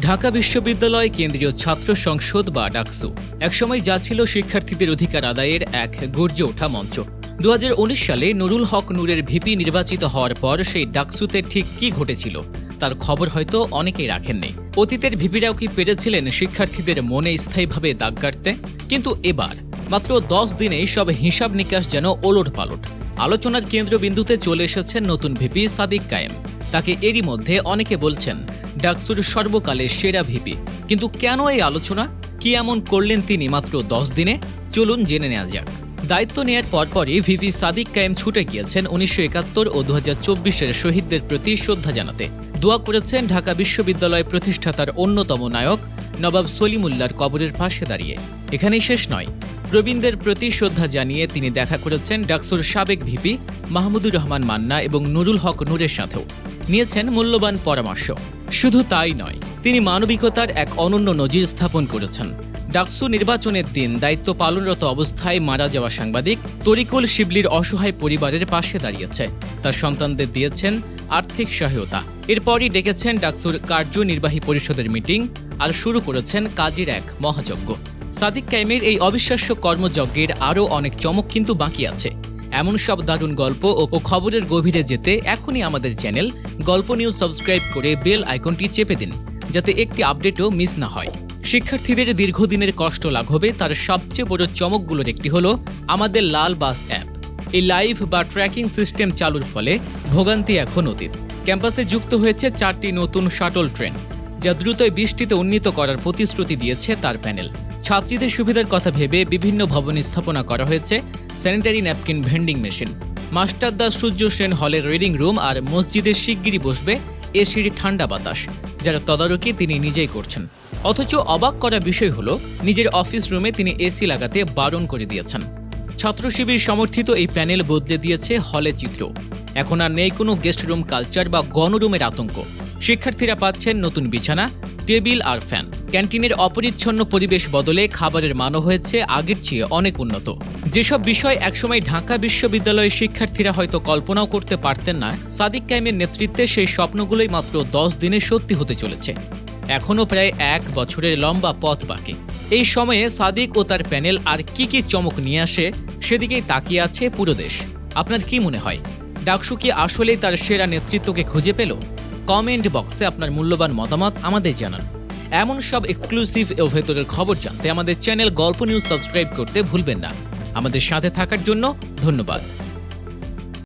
ঢাকা বিশ্ববিদ্যালয় কেন্দ্রীয় ছাত্র সংসদ বা ডাকসু। একসময় যা ছিল শিক্ষার্থীদের অধিকার আদায়ের এক গর্জে ওঠা মঞ্চ। দু হাজার উনিশ সালে নুরুল হক নূরের ভিপি নির্বাচিত হওয়ার পর সেই ডাকসুতে ঠিক কি ঘটেছিল, তার খবর হয়তো অনেকেই রাখেননি। অতীতের ভিপিরাও কি পেরেছিলেন শিক্ষার্থীদের মনে স্থায়ীভাবে দাগ কাটতে? কিন্তু এবার, মাত্র দশ দিনেই সব হিসাব নিকাশ যেন ওলট পালট আলোচনার কেন্দ্রবিন্দুতে চলে এসেছেন নতুন ভিপি সাদিক কায়েম। তাকে এরই মধ্যে অনেকে বলছেন ডাকসুর সর্বকালের সেরা ভিপি। কিন্তু কেন এই আলোচনা? কি এমন করলেন তিনি মাত্র দশ দিনে? চলুন জেনে নেওয়া যাক। দায়িত্ব নেয়ার পরপরই ভিভি সাদিক কায়েম ছুটে গিয়েছেন উনিশশো একাত্তর ও দু চব্বিশের শহীদদের প্রতি শ্রদ্ধা জানাতে। দোয়া করেছেন ঢাকা বিশ্ববিদ্যালয় প্রতিষ্ঠাতার অন্যতম নায়ক নবাব সলিমুল্লার কবরের পাশে দাঁড়িয়ে। এখানেই শেষ নয়। প্রবীণদের প্রতি শ্রদ্ধা জানিয়ে তিনি দেখা করেছেন ডাকসুর সাবেক ভিপি মাহমুদুর রহমান মান্না এবং নুরুল হক নূরের সাথেও। নিয়েছেন মূল্যবান পরামর্শ। শুধু তাই নয়, তিনি মানবিকতার এক অনন্য নজির স্থাপন করেছেন। ডাকসু নির্বাচনের দিন দায়িত্ব পালনরত অবস্থায় মারা যাওয়া সাংবাদিক তরিকুল শিবলির অসহায় পরিবারের পাশে দাঁড়িয়েছে। তার সন্তানদের দিয়েছেন আর্থিক সহায়তা। এরপরই ডেকেছেন ডাকসুর কার্যনির্বাহী পরিষদের মিটিং আর শুরু করেছেন কাজের এক মহাযজ্ঞ। সাদিক কাইমের এই অবিশ্বাস্য কর্মযজ্ঞের আরও অনেক চমক কিন্তু বাকি আছে। এমন সব দারুণ গল্প ও খবরের গভীরে যেতে এখনই আমাদের চ্যানেল গল্প নিউজ সাবস্ক্রাইব করে বেল আইকনটি চেপে দিন, যাতে একটি আপডেটও মিস না হয়। শিক্ষার্থীদের দীর্ঘদিনের কষ্ট লাঘবে, তার সবচেয়ে বড় চমকগুলোর একটি হলো আমাদের লাল বাস অ্যাপ এই লাইভ বা ট্র্যাকিং সিস্টেম চালুর ফলে ভোগান্তি এখন অতীত। ক্যাম্পাসে যুক্ত হয়েছে চারটি নতুন শাটল ট্রেন যা দ্রুতই বৃষ্টিতে উন্নীত করার প্রতিশ্রুতি দিয়েছে তার প্যানেল ছাত্রীদের সুবিধার কথা ভেবে বিভিন্ন ভবনে স্থাপনা করা হয়েছে sanitary napkin vending machine Masterda Surya Sen হলের রিডিং রুম আর মসজিদে শিগগিরই বসবে এসির ঠান্ডা বাতাস, যার তদারকি তিনি নিজেই করছেন। অথচ অবাক করা বিষয় হল, নিজের অফিস রুমে তিনি এসি লাগাতে বারণ করে দিয়েছেন। ছাত্র শিবির সমর্থিত এই প্যানেল বদলে দিয়েছে হলে চিত্র। এখন আর নেই কোনো গেস্ট রুম কালচার বা গণরুমের আতঙ্ক। শিক্ষার্থীরা পাচ্ছেন নতুন বিছানা, টেবিল আর ফ্যান। ক্যান্টিনের অপরিচ্ছন্ন পরিবেশ বদলে খাবারের মানও হয়েছে আগের চেয়ে অনেক উন্নত। যেসব বিষয় একসময় ঢাকা বিশ্ববিদ্যালয়ের শিক্ষার্থীরা হয়তো কল্পনাও করতে পারতেন না, সাদিক কাইমের নেতৃত্বে সেই স্বপ্নগুলোই মাত্র দশ দিনে সত্যি হতে চলেছে। এখনও প্রায় এক বছরের লম্বা পথ বাকি। এই সময়ে সাদিক ও তার প্যানেল আর কি কি চমক নিয়ে আসে, সেদিকেই তাকিয়ে আছে পুরো দেশ। আপনার কি মনে হয়? ডাকসু কি আসলেই তার সেরা নেতৃত্বকে খুঁজে পেল? কমেন্ট বক্সে আপনার মূল্যবান মতামত আমাদের জানান। এমন সব এক্সক্লুসিভ ও ভেতরের খবর জানতে আমাদের চ্যানেল গল্প নিউজ সাবস্ক্রাইব করতে ভুলবেন না। আমাদের সাথে থাকার জন্য ধন্যবাদ।